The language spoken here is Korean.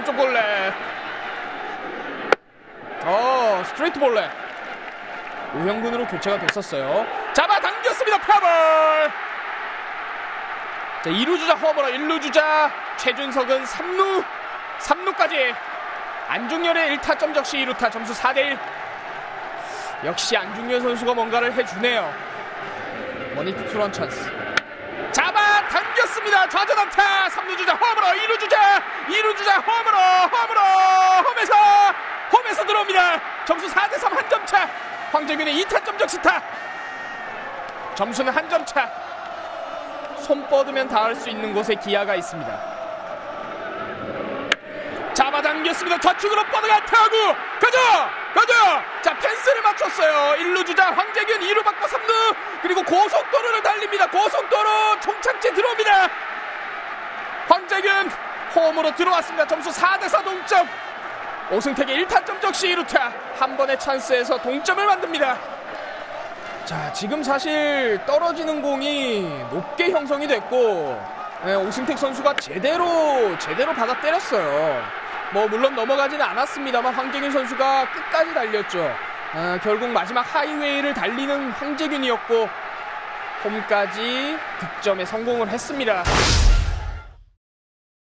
오른쪽 볼넷. 어, 스트레이트 볼넷. 우형군으로 교체가 됐었어요. 잡아당겼습니다. 파벌. 자, 2루 주자 허버러 1루 주자 최준석은 3루 3루까지 안중열의 1타점 적시 2루타 점수 4대1 역시 안중열 선수가 뭔가를 해주네요 머니투 투런 찬스 잡아 당겼습니다 좌전 안타 3루 주자 홈으로 2루 2루 주자 홈으로 홈으로 홈에서 홈에서 들어옵니다. 점수 4대 3 한 점 차. 황재균의 2타점 적시타. 점수는 한 점 차. 손 뻗으면 닿을 수 있는 곳에 기아가 있습니다. 잡아당겼습니다. 좌측으로 뻗어가 타구. 가자 가자 자 펜스를 맞췄어요. 1루 주자 황재균 2루 바꿔 3루. 그리고 고속도로를 달립니다 고속도로 총착지 들어옵니다 황재균 홈으로 들어왔습니다 점수 4대4 동점 오승택의 1타점 적시 2루타 한 번의 찬스에서 동점을 만듭니다 자 지금 사실 떨어지는 공이 높게 형성이 됐고 예, 오승택 선수가 제대로 제대로 받아 때렸어요. 뭐 물론 넘어가지는 않았습니다만 황재균 선수가 끝까지 달렸죠. 아, 결국 마지막 하이웨이를 달리는 황재균이었고 홈까지 득점에 성공을 했습니다.